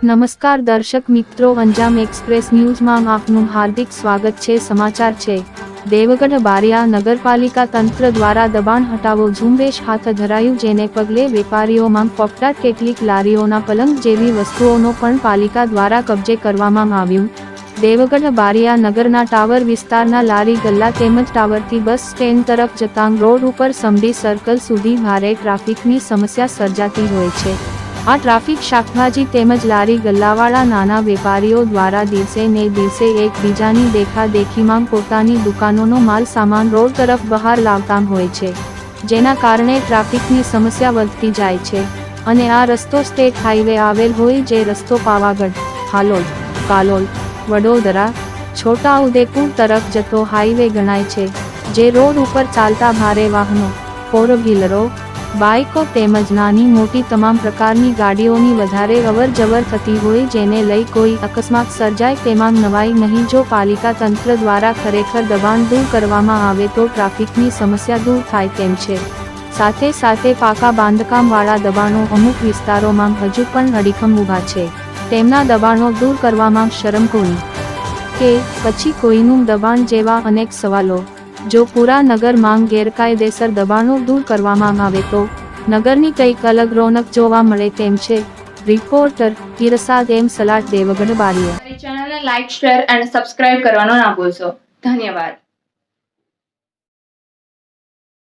નમસ્કાર દર્શક મિત્રો, અંજામ એક્સપ્રેસ ન્યૂઝમાં આપનું હાર્દિક સ્વાગત છે. સમાચાર છે. દેવગઢ બારિયા નગરપાલિકા તંત્ર દ્વારા દબાણ હટાવો ઝુંબેશ હાથ ધરાયું, જેને પગલે વેપારીઓમાં પોપટા કેટલીક લારીઓના પલંગ જેવી વસ્તુઓનો પણ પાલિકા દ્વારા કબજે કરવામાં આવ્યું. દેવગઢ બારિયા નગરના ટાવર વિસ્તારના લારી ગલ્લા તેમજ ટાવરથી બસ સ્ટેન્ડ તરફ જતાં રોડ ઉપર સમડી સર્કલ સુધી ભારે ટ્રાફિકની સમસ્યા સર્જાતી હોય છે. આ ટ્રાફિક શાકભાજી તેમજ લારી ગલ્લાવાળા નાના વેપારીઓ દ્વારા દિવસે ને દિવસે એકબીજાની દેખાદેખીમાં પોતાની દુકાનોનો માલ સામાન રોડ તરફ બહાર લાવતા હોય છે, જેના કારણે ટ્રાફિકની સમસ્યા વધતી જાય છે અને આ રસ્તો સ્ટેટ હાઈવે આવેલ હોય જે રસ્તો પાવાગઢ, હાલોલ, કાલોલ, વડોદરા છોટા ઉદેપુર તરફ જતો હાઈવે ગણાય છે, જે રોડ ઉપર ચાલતા ભારે વાહનો ફોર વ્હીલરો બાઇકો તેમજ નાની મોટી તમામ પ્રકારની ગાડીઓની વધારે અવર જવર થતી હોય જેને લઈ કોઈ અકસ્માત સર્જાય તેમાં નવાઈ નહીં. જો પાલિકા તંત્ર દ્વારા ખરેખર દબાણ દૂર કરવામાં આવે તો ટ્રાફિકની સમસ્યા દૂર થાય તેમ છે. સાથે સાથે પાકા બાંધકામવાળા દબાણો અમુક વિસ્તારોમાં હજુ પણ અડીખમ ઊભા છે. તેમના દબાણો દૂર કરવામાં શરમ કોની? કે પછી કોઈનું દબાણ જેવા અનેક સવાલો જો પૂરા નગર માંગ ગેરકાયદેસર દબાણો દૂર કરવામાં આવે તો નગરની કંઈક અલગ રોનક જોવા મળે તેમ છે. રિપોર્ટર કિરસાદ એમ સલાટ દેવગઢ બારીયા ચેનલને લાઈક શેર અને સબસ્ક્રાઇબ કરવાનો ના ભૂલશો. ધન્યવાદ.